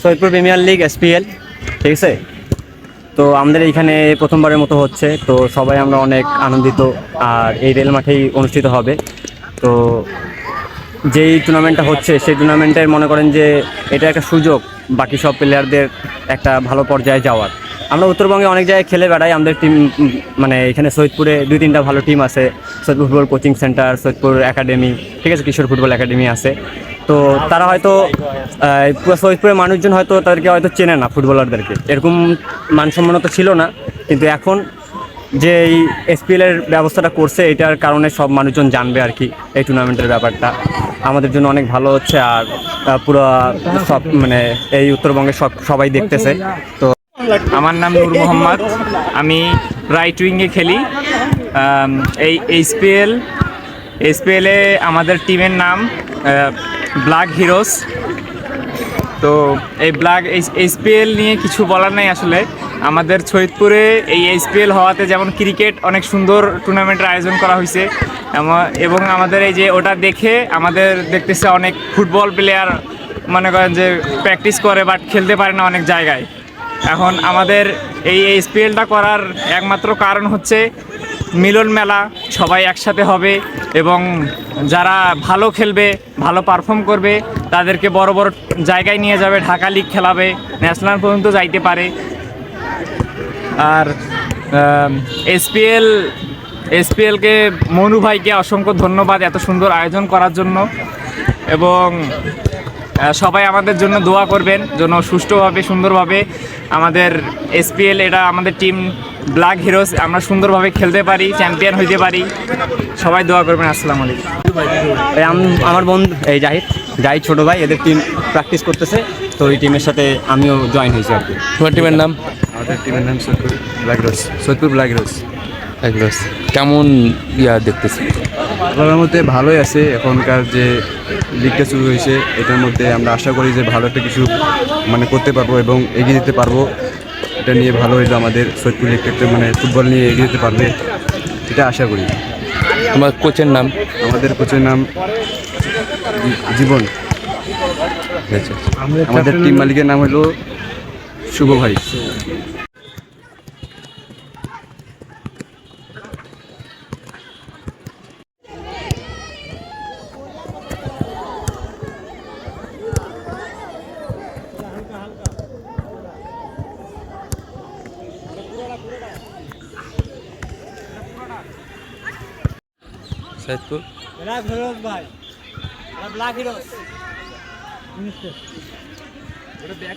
Saidpur premier league SPL ঠিক আছে? তো আমাদের এইখানে প্রথমবারের মতো হচ্ছে, তো সবাই আমরা অনেক আনন্দিত, আর এই রেল মাঠেই অনুষ্ঠিত হবে। তো যেই টুর্নামেন্টটা হচ্ছে, সেই টুর্নামেন্টের মনে করেন যে এটা একটা সুযোগ, বাকি সব প্লেয়ারদের একটা ভালো পর্যায়ে যাওয়ার। আমরা উত্তরবঙ্গে অনেক জায়গায় খেলে বেড়াই। আমাদের টিম মানে এখানে সৈয়দপুরে দুই তিনটা ভালো টিম আছে। Saidpur football coaching centre Saidpur academy ঠিক আছে, কিশোর ফুটবল একাডেমি আছে। তো তারা হয়তো সৈয়দপুরের মানুষজন হয়তো তাদেরকে হয়তো চেনে না ফুটবলারদেরকে এরকম মানসম্মান তো ছিল না। কিন্তু এখন যে এই এসপিএল এর ব্যবস্থাটা করছে, এটার কারণে সব মানুষজন জানবে আর কি এই টুর্নামেন্টের ব্যাপারটা। আমাদের জন্য অনেক ভালো হচ্ছে আর পুরো সব মানে এই উত্তরবঙ্গে সব, সবাই দেখতেছে। তো আমার নাম নূর মোহাম্মদ। আমি রাইট উইংয়ে খেলি। এই এইচপিএল এইচপিএলে আমাদের টিমের নাম ব্ল্যাক হিরোস তো এই ব্ল্যাক এইচপিএল নিয়ে কিছু বলার নাই আসলে। আমাদের সৈয়দপুরে এই এইচপিএল হওয়াতে যেমন ক্রিকেট অনেক সুন্দর টুর্নামেন্টের আয়োজন করা হয়েছে এবং আমাদের এই যে ওটা দেখে আমাদের দেখতেছে অনেক ফুটবল প্লেয়ার মনে করেন যে প্র্যাকটিস করে বাট খেলতে পারে না অনেক জায়গায়। এখন আমাদের এই এইচপিএলটা করার একমাত্র কারণ হচ্ছে মিলন মেলা, সবাই একসাথে হবে এবং যারা ভালো খেলবে, ভালো পারফর্ম করবে, তাদেরকে বড় বড় জায়গায় নিয়ে যাবে, ঢাকা লিগ খেলাবে ন্যাশনাল পর্যন্ত যাইতে পারে। আর এসপিএল এসপিএলকে মনু ভাইকে অসংখ্য ধন্যবাদ এত সুন্দর আয়োজন করার জন্য। এবং সবাই আমাদের জন্য দোয়া করবেন যেন সুষ্ঠুভাবে সুন্দরভাবে আমাদের এসপিএল এটা আমাদের টিম ব্ল্যাক হিরোস আমরা সুন্দরভাবে খেলতে পারি চ্যাম্পিয়ন হইতে পারি। সবাই দোয়া করবেন আসসালামু আলাইকুম। এই আম- আমার বন্ধু এই জাহিদ জাহিদ ছোটো ভাই এদের টিম প্র্যাকটিস করতেছে তো ওই টিমের সাথে আমিও জয়েন হয়েছি আর কি। তোমার টিমের নাম? আমাদের টিমের নাম Saidpur black rose Saidpur black rose acres কেমন ইয়া দেখতেছি খেলার মধ্যে ভালোই আছে এখনকার যে লিগটা শুরু হয়েছে এটার মধ্যে আমরা আশা করি যে ভালো একটা কিছু মানে করতে পারব এবং এগিয়ে যেতে পারব। এটা নিয়ে ভালো হইল আমাদের সৈয়দপুর লিগটা একটা মানে ফুটবল নিয়ে এগিয়ে যেতে পারবে এটা আশা করি। তোমার কোচের নাম? আমাদের কোচের নাম জীবন। আচ্ছা আমাদের টিম মালিকের নাম হলো শুভ ভাই। সৈয়দপুর ব্যাগ